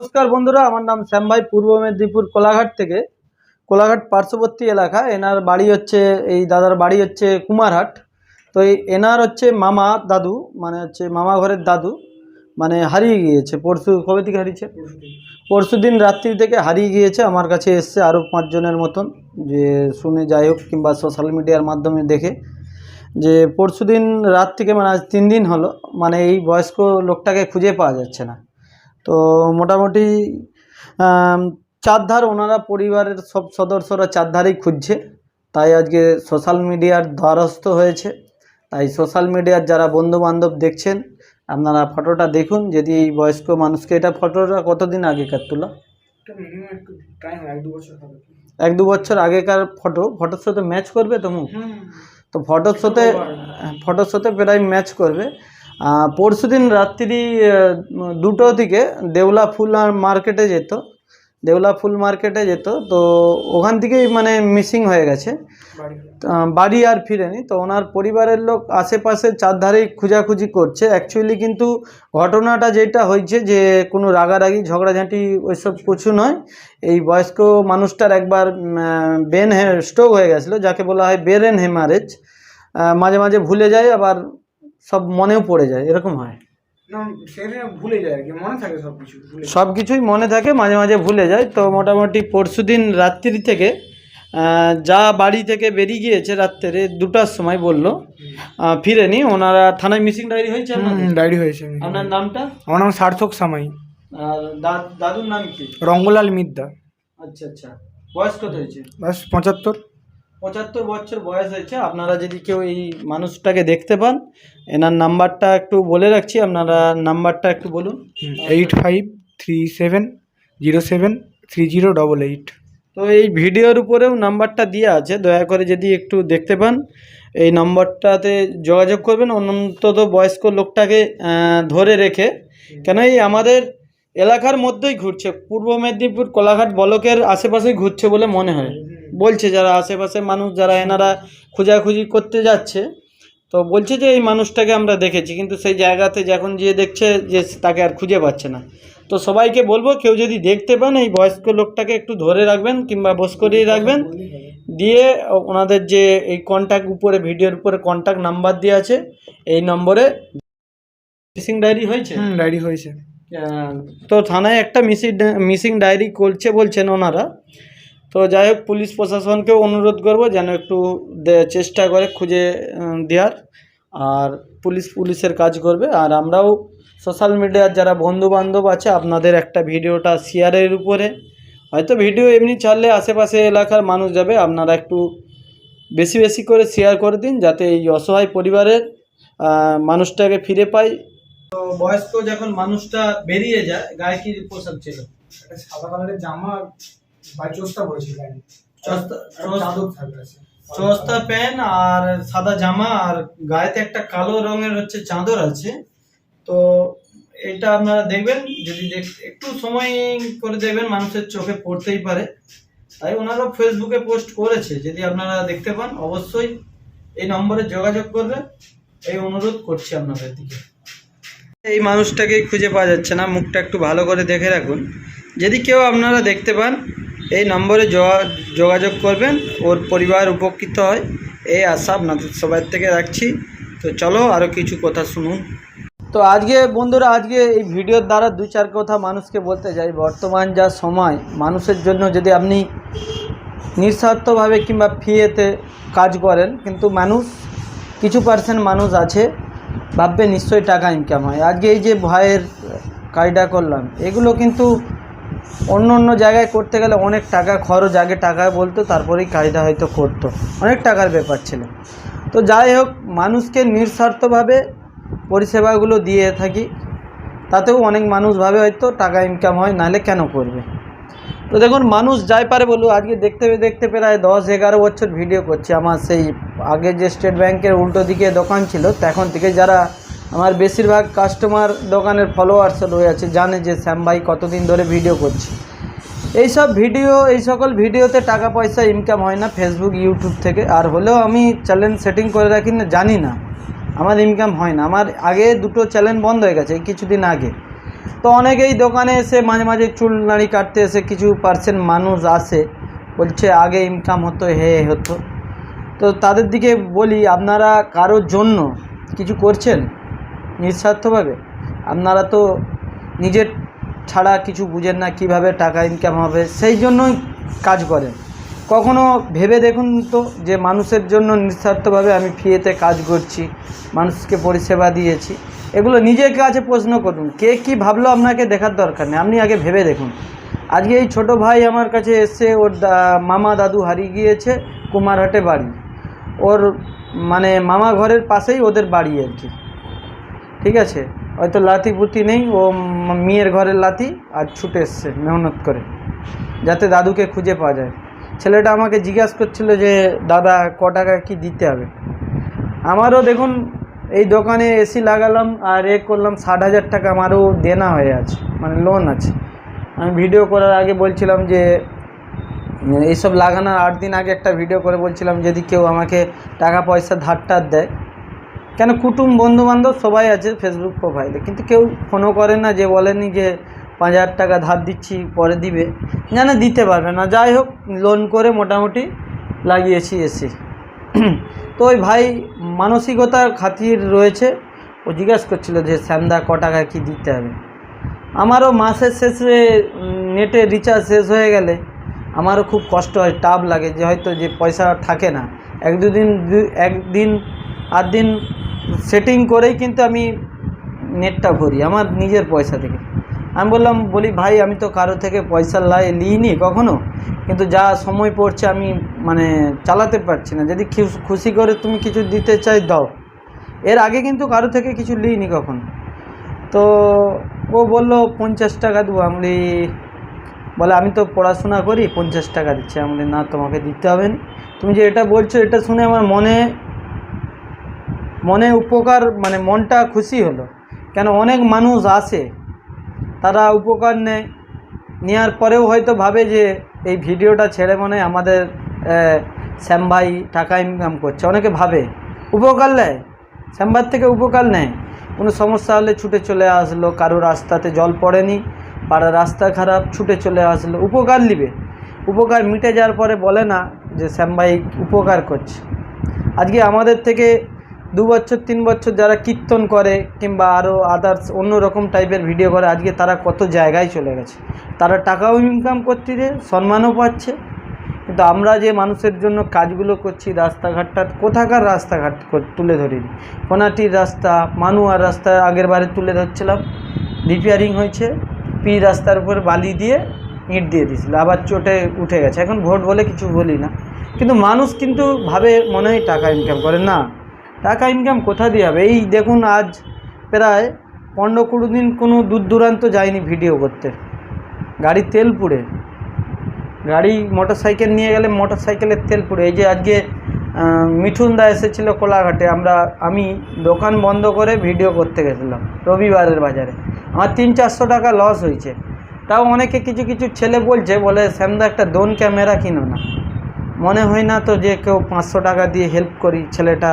নমস্কার বন্ধুরা, আমার নাম শ্যাম ভাই পূর্ব মেদিনীপুর কোলাঘাট থেকে। কোলাঘাট পার্শ্ববর্তী এলাকা এনার বাড়ি হচ্ছে, এই দাদার বাড়ি হচ্ছে কুমারহাট। তো এই এনার হচ্ছে মামা, দাদু মানে হচ্ছে মামা ঘরের দাদু মানে হারিয়ে গিয়েছে। পরশু, কবে থেকে হারিয়েছে? পরশু দিন রাত্রি থেকে হারিয়ে গিয়েছে, আমার কাছে এসছে আরও পাঁচজনের মতন, যে শুনে যাই হোক কিংবা সোশ্যাল মিডিয়ার মাধ্যমে দেখে, যে পরশু দিন রাত থেকে মানে আজ তিন দিন হলো মানে এই বয়স্ক লোকটাকে খুঁজে পাওয়া যাচ্ছে না। তো মোটামুটি চারধার ওনারা পরিবারের সব সদস্যরা চারধারেই খুঁজছে। তাই আজকে সোশ্যাল মিডিয়ার দ্বারস্থ হয়েছে। তাই সোশ্যাল মিডিয়ার যারা বন্ধু বান্ধব দেখছেন আপনারা ফটোটা দেখুন। যদি এই বয়স্ক মানুষকে এটা ফটোটা কতদিন আগেকার তোলা এক দু বছর এক দু বছর আগেকার ফটো ফটোর সাথে ম্যাচ করবে তো মুখ? তো ফটোর সাথে ফটোর সাথে প্রায় ম্যাচ করবে। পরশু দিন রাত্রি দুটো থেকে দেউলা ফুল আর মার্কেটে যেত। দেউলা ফুল মার্কেটে যেত। তো ওখান থেকেই মানে মিসিং হয়ে গেছে। বাড়ি? বাড়ি আর ফিরেনি। তো ওনার পরিবারের লোক আশেপাশে চারধারেই খোঁজাখুঁজি করছে। অ্যাকচুয়ালি কিন্তু ঘটনাটা যেটা হয়েছে যে কোনো রাগারাগি ঝগড়াঝাঁটি ওইসব কিছু নয়। এই বয়স্ক মানুষটার একবার বেন স্ট্রোক হয়ে গেছিল যাকে বলা হয় বেরেন হেমারেজ মাঝে মাঝে ভুলে যায় আবার সব মনেও পড়ে যায় এরকম হয়। ভুলে যায় আর কি মনে থাকে সব কিছু সব কিছুই মনে থাকে মাঝে মাঝে ভুলে যায়। তো মোটামুটি পরশু দিন রাত্রি থেকে যা বাড়ি থেকে বেরিয়ে গিয়েছে রাত্রে দুটার সময় বলল ফিরেনি। ওনারা থানায় মিসিং ডায়েরি হয়েছে? ডায়েরি হয়েছে আপনার নামটা? আমার নাম সার্থক সামাই। আর দাদুর নাম কি? রঙ্গলাল মিদ্দা। আচ্ছা আচ্ছা। বয়স কত হয়েছে? বাস পঁচাত্তর। পঁচাত্তর বছর বয়স হয়েছে আপনারা যদি কেউ এই মানুষটাকে দেখতে পান এনার নাম্বারটা একটু বলে রাখছি আপনারা নাম্বারটা একটু বলুন। Eight five three seven zero seven three zero double eight. তো এই ভিডিওর উপরেও নাম্বারটা দেওয়া আছে দয়া করে যদি একটু দেখতে পান এই নম্বরটাতে যোগাযোগ করবেন অন্তত বয়স্ক লোকটাকে ধরে রেখে। কেন এই আমাদের এলাকার মধ্যেই ঘুরছে পূর্ব মেদিনীপুর কোলাঘাট বলকের আশেপাশেই ঘুরছে বলে মনে হয়। বলছে যারা আশেপাশে মানুষ যারা এনারা খোঁজাখুঁজি করতে যাচ্ছে তো বলছে যে এই মানুষটাকে আমরা দেখেছি কিন্তু সেই জায়গাতে যখন গিয়ে দেখছে যে তাকে আর খুঁজে পাচ্ছে না। তো সবাইকে বলব কেউ যদি দেখতে পান এই বয়স্ক লোকটাকে একটু ধরে রাখবেন কিংবা বস করিয়ে রাখবেন। দিয়ে ওনাদের যে এই কন্ট্যাক্ট উপরে ভিডিওর উপরে কন্ট্যাক্ট নাম্বার দেওয়া আছে এই নম্বরে মিসিং ডায়েরি হয়েছে? ডায়েরি হয়েছে। তো থানায় একটা মিসিং মিসিং ডায়েরি করছে বলছেন ওনারা। তো যাই হোক পুলিশ প্রশাসনকেও অনুরোধ করব যেন একটু চেষ্টা করে খুঁজে দেওয়ার আর পুলিশ, পুলিশের কাজ করবে। আর আমরাও সোশ্যাল মিডিয়ার যারা বন্ধু বান্ধব আছে, আপনাদের একটা ভিডিওটা শেয়ারের উপরে। হয়তো ভিডিও এমনি ছাড়লে আশেপাশে এলাকার মানুষ যাবে, আপনারা একটু বেশি বেশি করে শেয়ার করে দিন, যাতে এই অসহায় পরিবারের মানুষটাকে ফিরে পাই। তো বয়স্ক যখন মানুষটা বেরিয়ে যায়, গায়ে কি পোশাক ছিল? সাদা কালারের জামা বা চোস্তা চাদর থাকবে প্যান্ট আর সাদা জামা আর গায়েতে একটা কালো রঙের হচ্ছে চাদর আছে। তো এটা আপনারা দেখবেন যদি একটু সময় করে দেখবেন মানুষের চোখে পড়তেই পারে। তাই ওনারা ফেসবুকে পোস্ট করেছে যদি আপনারা দেখতে পান অবশ্যই এই নম্বরে যোগাযোগ করবেন। এই অনুরোধ করছি আপনাদের দিকে। এই মানুষটাকেই খুঁজে পাওয়া যাচ্ছে না মুখটা একটু ভালো করে দেখে রাখুন। যদি কেউ আপনারা দেখতে পান এই নম্বরে যোগাযোগ করবেন, ওর পরিবার উপকৃত হয়। এই আশা আপনাদের সবাই থেকে রাখছি। তো চলো আরও কিছু কথা শুনুন। তো আজকে বন্ধুরা, আজকে এই ভিডিওর দ্বারা দু চার কথা মানুষকে বলতে চাই। বর্তমান যা সময়, মানুষের জন্য যদি আপনি নিঃস্বার্থভাবে কিংবা ফিয়েতে কাজ করেন, কিন্তু মানুষ, কিছু পার্সেন্ট মানুষ আছে, ভাববে নিশ্চয়ই টাকা ইনকাম হয়। আজকে এই যে ভয়ের কাজটা করলাম, এগুলো কিন্তু অন্য অন্য জায়গায় করতে গেলে অনেক টাকা খরচ, আগে টাকা বলতো, তারপরেই কাজটা হয়তো করতো। অনেক টাকার ব্যাপার ছিল। তো যাই হোক, মানুষকে নিঃস্বার্থভাবে পরিষেবাগুলো দিয়ে থাকি। তাতেও অনেক মানুষ ভাবে হয়তো টাকা ইনকাম হয়, নাহলে কেন করবে? তো দেখুন, মানুষ যাই পারে বলুন আজকে দেখতে দেখতে প্রায় দশ, এগারো বছর ভিডিও করছি। আমার সেই আগে যে স্টেট ব্যাংকের উল্টো দিকে দোকান ছিল তখন থেকে যারা আমার বেশিরভাগ কাস্টমার দোকানের ফলোয়ার্স রয়েছে জানে যে শ্যাম ভাই কতদিন ধরে ভিডিও করছে। এইসব ভিডিও এই সকল ভিডিওতে টাকা পয়সা ইনকাম হয় না ফেসবুক ইউটিউব থেকে। আর হলেও আমি চ্যানেল সেটিং করে রাখি না, জানি না। আমার ইনকাম হয় না। আমার আগে দুটো চ্যানেল বন্ধ হয়ে গেছে, এই কিছুদিন আগে। তো অনেকেই দোকানে এসে মাঝে মাঝে চুল নাড়ি কাটতে এসে কিছু পার্সেন্ট মানুষ আসে, বলছে আগে ইনকাম হতো হে, হতো। তো তাদের দিকে বলি, আপনারা কারোর জন্য কিছু করছেন? নিঃস্বার্থভাবে। আপনারা তো নিজের ছাড়া কিছু বুঝেন না কীভাবে টাকা ইনকাম হবে, সেই জন্যই কাজ করেন। কখনো ভেবে দেখুন তো যে মানুষের জন্য নিঃস্বার্থভাবে আমি ফিয়েতে কাজ করছি, মানুষকে পরিষেবা দিয়েছি। এগুলো নিজের কাছে প্রশ্ন করুন, কে কি ভাবলো আপনাকে দেখার দরকার নেই, আপনি আগে ভেবে দেখুন। আজকে এই ছোট ভাই আমার কাছে এসে ওর মামা দাদু হারিয়ে গিয়েছে কুমারহাটে বাড়ি। ওর মানে মামা ঘরের পাশেই ওদের বাড়ি আর কি। ঠিক আছে? হয়তো লাথি পুতি নেই, ও মেয়ের ঘরের লাথি আর ছুটে এসছে মেহনত করে, যাতে দাদুকে খুঁজে পাওয়া যায়। ছেলেটা আমাকে জিজ্ঞাসা করছিল যে, দাদা, ক টাকা কী দিতে হবে? আমারও দেখুন, এই দোকানে এসি লাগালাম আর এ করলাম ষাট হাজার টাকা, আমারও দেনা হয়ে আছে মানে লোন আছে। আমি ভিডিও করার আগে বলছিলাম যে, এইসব লাগানোর আট দিন আগে একটা ভিডিও করে বলছিলাম, যদি কেউ আমাকে টাকা পয়সা ধার টার দেয় কেন কুটুম বন্ধু বান্ধব সবাই আছে ফেসবুক প্রোফাইলে কিন্তু কেউ ফোনও করে না যে বলেনি যে পাঁচ হাজার টাকা ধার দিচ্ছি, পরে দিবে। জানে দিতে পারবে না। যাই হোক লোন করে মোটামুটি লাগিয়েছি এসি তো ওই ভাই মানসিকতার খাতির রয়েছে। ও জিজ্ঞাসা করছিল যে শ্যামদা ক টাকা কী দিতে হবে? আমারও মাসের শেষে নেটে রিচার্জ শেষ হয়ে গেলে আমারও খুব কষ্ট হয় টাপ লাগে যে হয়তো যে পয়সা থাকে না। এক দুদিন, দু- একদিন আট দিন সেটিং করেই কিন্তু আমি নেটটা ভরি আমার নিজের পয়সা থেকে। আমি বললাম বলি ভাই আমি তো কারও থেকে পয়সা লাই নিইনি কখনো কিন্তু যা সময় পড়ছে আমি মানে চালাতে পারছি না। যদি খুশ- করে তুমি কিছু দিতে চাই দাও। এর আগে কিন্তু কারও থেকে কিছু লিইনি কখনো। তো ও বলল পঞ্চাশ টাকা দেবো। আমি বলি, আমি তো পড়াশোনা করি পঞ্চাশ টাকা দিচ্ছি। আমি না তোমাকে দিতে হবে না। তুমি যে এটা বলছো এটা শুনে আমার মনে মনে উপকার মানে মনটা খুশি হলো। কেন অনেক মানুষ আসে তারা উপকার নেয় নেওয়ার পরেও হয়তো ভাবে যে এই ভিডিওটা ছেড়ে মনে আমাদের শ্যাম ভাই টাকা ইনকাম করছে। অনেকে ভাবে, উপকার নেয়, শ্যাম ভাইয়ের থেকে উপকার নেয়। কোনো সমস্যা হলে ছুটে চলে আসলো, কারও রাস্তাতে জল পড়েনি, পাড়ার রাস্তা খারাপ, ছুটে চলে আসলো, উপকার নিবে। উপকার মিটে যাওয়ার পরে বলে না যে শ্যাম ভাই উপকার করছে। আজকে আমাদের থেকে দু বছর, তিন বছর যারা কীর্তন করে কিংবা আরও আদার্স অন্য রকম টাইপের ভিডিও করে, আজকে তারা কত জায়গায় চলে গেছে। তারা টাকাও ইনকাম করতেছে সম্মানও পাচ্ছে। কিন্তু আমরা যে মানুষের জন্য কাজগুলো করছি, রাস্তাঘাটটা কোথাকার রাস্তাঘাট তুলে ধরিনি। কোনাটির রাস্তা, মানুয়ার রাস্তা আগের বারে তুলে ধরছিলাম। রিপেয়ারিং হয়েছে। পি রাস্তার উপর বালি দিয়ে ইট দিয়ে দিয়েছিল। আবার চোটে উঠে গেছে। এখন ভোট বলে কিছু বলি না। কিন্তু মানুষ কিন্তু ভাবে মনে হয় টাকা ইনকাম করে। না টাকা ইনকাম কোথা দিয়ে হবে? এই দেখুন আজ প্রায় পনেরো কুড়ি দিন কোনো দূর দূরান্ত যায়নি ভিডিও করতে। গাড়ি তেল পুড়ে। গাড়ি মোটর সাইকেল নিয়ে গেলে মোটর সাইকেলের তেল পুড়ে। এই যে আজকে আহ, মিঠুন দা এসেছিল কোলাঘাটে। আমরা আমি দোকান বন্ধ করে ভিডিও করতে গেছিলাম রবিবারের বাজারে। আমার তিন চারশো টাকা লস হয়েছে। তাও অনেকে কিছু কিছু ছেলে বলছে বলে শ্যামদা একটা দোন ক্যামেরা কিনো না। মনে হয় না তো যে কেউ পাঁচশো টাকা দিয়ে হেল্প করি ছেলেটা।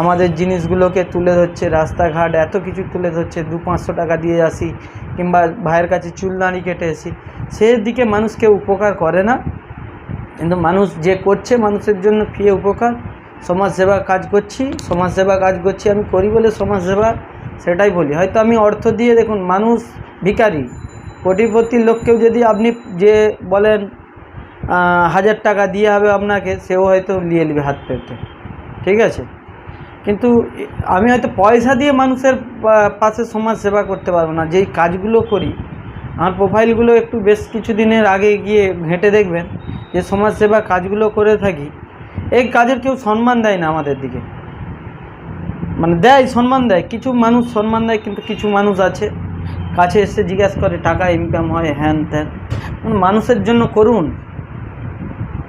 আমাদের জিনিসগুলোকে তুলে ধরছে, রাস্তাঘাট এত কিছু তুলে ধরছে, দু পাঁচশো টাকা দিয়ে আসি কিংবা ভাইয়ের কাছে চুলদানি কেটে আসি। সেদিকে মানুষ কেউ উপকার করে না। কিন্তু মানুষ যে করছে মানুষের জন্য ফ্রি উপকার। সমাজসেবা কাজ করছি, সমাজসেবা কাজ করছি, আমি করি বলে সমাজসেবা সেটাই বলি। হয়তো আমি অর্থ দিয়ে দেখুন, মানুষ ভিখারি। কোটিপতির লোককেও যদি আপনি যে বলেন হাজার টাকা দিয়ে হবে আপনাকে, সেও হয়তো নিয়ে নেবে হাত পেতে। ঠিক আছে? কিন্তু আমি হয়তো পয়সা দিয়ে মানুষের পাশে সমাজ সেবা করতে পারব না। যেই কাজগুলো করি, আমার প্রোফাইলগুলো একটু বেশ কিছু দিনের আগে গিয়ে ঘেঁটে দেখবেন, যে সমাজ সেবা কাজগুলো করে থাকি, এই কাজের কেউ সম্মান দেয় না আমাদের দিকে। মানে দেয়, সম্মান দেয়। কিছু মানুষ সম্মান দেয়, কিন্তু কিছু মানুষ আছে, কাছে এসে জিজ্ঞাসা করে, টাকা ইনকাম হয়, হ্যান ত্যান? মানে মানুষের জন্য করুন।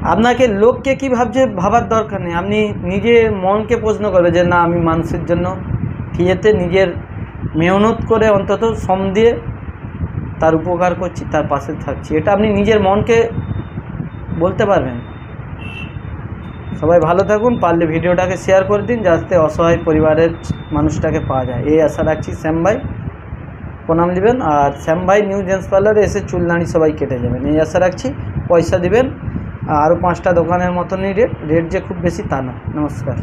আপনাকে লোককে কি ভাবছে ভাবার দরকার নেই? আপনি নিজে মনকে প্রশ্ন করবে যে, না, আমি মানুষের জন্য ফিয়েতে নিজের মেহনত করে অন্তত শ্রম দিয়ে তার উপকার করছি, তার পাশে থাকছি। এটা আপনি নিজের মনকে বলতে পারবেন। সবাই ভালো থাকুন, পারলে ভিডিওটাকে শেয়ার করে দিন, যাতে অসহায় পরিবারের মানুষটাকে পাওয়া যায়। এই আশা রাখছি শ্যাম ভাই প্রণাম দিবেন। আর শ্যাম ভাই নিউ জেন্টস পার্লারে এসে চুল দাঁড়ি সবাই কেটে যাবেন। এই আশা রাখছি। পয়সা দিবেন। আরও পাঁচটা দোকানের মতনই রেট রেট যে খুব বেশি তা না। নমস্কার।